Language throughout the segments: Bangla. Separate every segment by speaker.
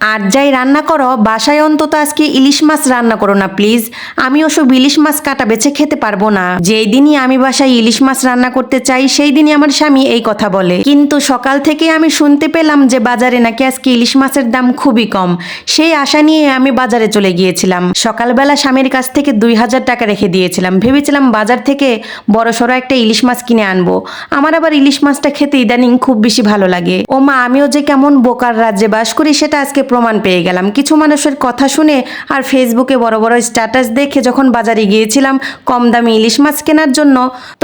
Speaker 1: আর যাই রান্না করো, বাসায় অন্তত আজকে ইলিশ মাছ রান্না করো না প্লিজ আমি ওসব ইলিশ মাছ কাটা বেছে খেতে পারব না। যেই দিনই আমি বাসায় ইলিশ মাছ রান্না করতে চাই, সেই দিনই আমার স্বামী এই কথা বলে। কিন্তু সকাল থেকে আমি শুনতে পেলাম যে বাজারে নাকি আজকে ইলিশ মাছের দাম খুবই কম। সেই আশা নিয়ে আমি বাজারে চলে গিয়েছিলাম। সকালবেলা স্বামীর কাছ থেকে দুই হাজার টাকা রেখে দিয়েছিলাম। ভেবেছিলাম বাজার থেকে বড় সড়ো একটা ইলিশ মাছ কিনে আনব। আমার আবার ইলিশ মাছটা খেতে ইদানিং খুব বেশি ভালো লাগে। ও মা আমিও যে কেমন বোকার রাজ্যে বাস করি, সেটা আজকে প্রমাণ পেয়ে গেলাম। কিছু মানুষের কথা শুনে আর ফেসবুকে বড় বড় স্ট্যাটাস দেখে যখন বাজারে গিয়েছিলাম কম দামে ইলিশ মাছ কেনার জন্য,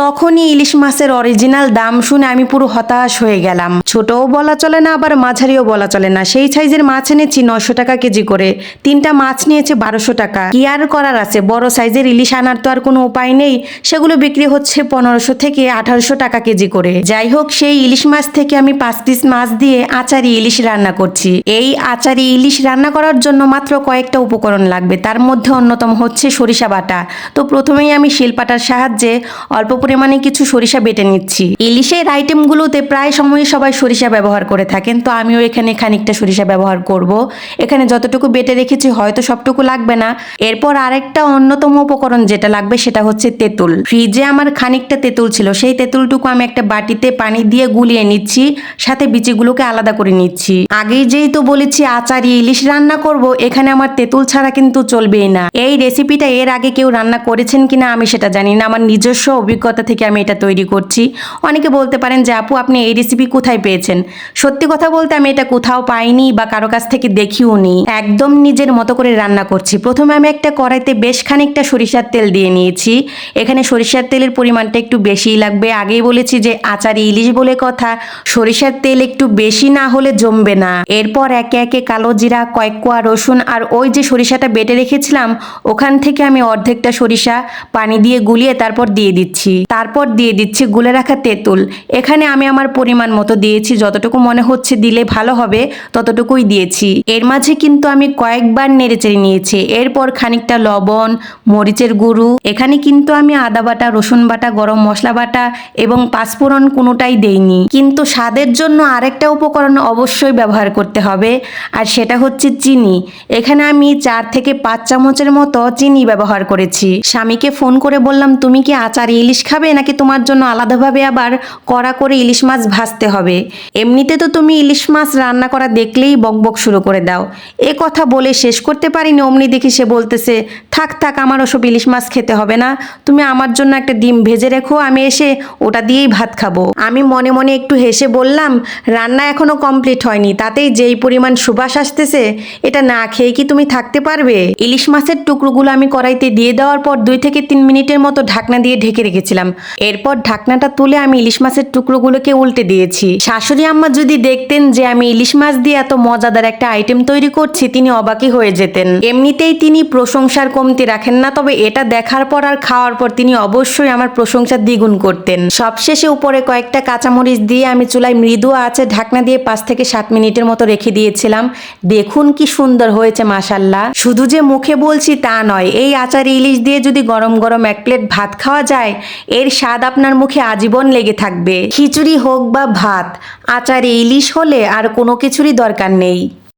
Speaker 1: তখনই ইলিশ মাছের অরিজিনাল দাম শুনে আমি পুরো হতাশ হয়ে গেলাম। ছোটও বলা চলে না, আবার মাঝারিও বলা চলে না। সেই সাইজের মাছ এনেছি নশো টাকা কেজি করে। তিনটা মাছ নিয়েছে বারোশো টাকা। কি আর করার আছে? বড় সাইজের ইলিশ আনার তো আর কোনো উপায় নেই। সেগুলো বিক্রি হচ্ছে পনেরোশো থেকে আঠারোশো টাকা কেজি করে। যাই হোক, সেই ইলিশ মাছ থেকে আমি পাঁচ পিস মাছ দিয়ে আচারি ইলিশ রান্না করছি। এই আচারি ইলিশ রান্না করার জন্য মাত্র কয়েকটা উপকরণ লাগবে। তার মধ্যে অন্যতম হচ্ছে সরিষা বাটা। তো প্রথমেই আমি শিলপাটার সাহায্যে অল্প পরিমাণে কিছু সরিষা বেটে নিচ্ছি। ইলিশের আইটেমগুলোতে প্রায় সময় সবাই সরিষা ব্যবহার করে থাকেন। তো আমিও এখানে খানিকটা সরিষা ব্যবহার করব। এখানে যতটুকু বেটে রেখেছি হয়তো সবটুকু লাগবে না। এরপর আরেকটা অন্যতম উপকরণ যেটা লাগবে সেটা হচ্ছে তেঁতুল। ফ্রিজে আমার খানিকটা তেঁতুল ছিল। সেই তেঁতুলটুকু আমি একটা বাটিতে পানি দিয়ে গুলিয়ে নিচ্ছি। সাথে বিচিগুলোকে আলাদা করে নিচ্ছি। আগেই যেই তো বলেছি আচারি ইলিশ রান্না করব, এখানে আমার তেঁতুল ছাড়া কিন্তু চলবেই না। এই রেসিপিটা এর আগে কেউ রান্না করেছেন কিনা আমি সেটা জানি না। আমার নিজস্ব অভিজ্ঞতা থেকে আমি এটা তৈরি করছি। অনেকে বলতে পারেন যে, আপু, আপনি এই রেসিপি কোথায় পেয়েছেন? সত্যি কথা বলতে আমি এটা কোথাও পাইনি বা কারও কাছ থেকে দেখিও নি। একদম নিজের মতো করে রান্না করছি। প্রথমে আমি একটা কড়াইতে বেশ খানিকটা সরিষার তেল দিয়ে নিয়েছি। এখানে সরিষার তেলের পরিমাণটা একটু বেশিই লাগবে। আগেই বলেছি যে, আচারি ইলিশ বলে কথা। সরিষার তেল একটু বেশি না হলে জমবে না। এরপর একে একে কালো জিরা কয়েক কোয়া রসুন আর ওই যে সরিষাটা বেটে রেখেছিলাম, ওখান থেকে আমি অর্ধেকটা সরিষা পানি দিয়ে গুলিয়ে তারপর দিয়ে দিচ্ছি। তারপর দিয়ে দিচ্ছি গুলে রাখা তেঁতুল। এখানে আমি আমার পরিমাণ মতো দিয়েছি, যতটুকু মনে হচ্ছে দিলে ভালো হবে, ততটুকুই দিয়েছি। এর মাঝে কিন্তু আমি কয়েকবার নেড়েচেড়ে নিয়েছি। এরপর খানিকটা লবণ, মরিচের গুঁড়ো, এখানে কিন্তু আমি আদা বাটা, রসুন বাটা, গরম মশলা বাটা এবং পাঁচফোড়ন কোনোটাই দেইনি। কিন্তু স্বাদের জন্য আরেকটা উপকরণ অবশ্যই ব্যবহার করতে হবে। আর সেটা হচ্ছে চিনি। এখানে আমি চার থেকে পাঁচ চামচের মতো চিনি ব্যবহার করেছি। স্বামীকে ফোন করে বললাম, তুমি কি আচার ইলিশ খাবে নাকি তোমার জন্য আলাদাভাবে আবার কড়া করে ইলিশ মাছ ভাজতে হবে? এমনিতে তো তুমি ইলিশ মাছ রান্না করা দেখলেই বকবক শুরু করে দাও। এ কথা বলে শেষ করতে পারিনি। অমনি দেখি সে বলতেছে, থাক থাক, আমার ওসব ইলিশ মাছ খেতে হবে না। তুমি আমার জন্য একটা ডিম ভেজে রেখো, আমি এসে ওটা দিয়েই ভাত খাব। আমি মনে মনে একটু হেসে বললাম, রান্না এখনও কমপ্লিট হয়নি। তাতেই যেই পরিমাণ সুবাস আসতেছে, এটা না খেয়ে কি তুমি থাকতে পারবে? ইলিশ মাছের টুকরোগুলো আমি কড়াইতে দিয়ে দেওয়ার পর দুই থেকে তিন মিনিটের মতো ঢাকনা দিয়ে ঢেকে রেখেছিলাম। এরপর ঢাকনাটা তুলে আমি ইলিশ মাছের টুকরোগুলোকে উল্টে দিয়েছি। শাশুড়ি আম্মা যদি দেখতেন যে আমি ইলিশ মাছ দিয়ে এত মজাদার একটা আইটেম তৈরি করছি, তিনি অবাকই হয়ে যেতেন। এমনিতেই তিনি প্রশংসার কমতি রাখেন না, তবে এটা দেখার পর আর খাওয়ার পর তিনি অবশ্যই আমার প্রশংসা দ্বিগুণ করতেন। সবশেষে উপরে কয়েকটা কাঁচামরিচ দিয়ে আমি চুলায় মৃদু আছে ঢাকনা দিয়ে পাঁচ থেকে সাত মিনিটের মতো রেখে দিয়েছিলাম। দেখুন কি সুন্দর হয়েছে মাসাল্লাহ শুধু যে মুখে বলছি তা নয়, এই আচার ইলিশ দিয়ে যদি গরম গরম এক প্লেট ভাত খাওয়া যায়, এর স্বাদ আপনার মুখে আজীবন লেগে থাকবে। খিচুড়ি হোক বা ভাত, আচারে ইলিশ হলে আর কোনো কিছুরই দরকার নেই।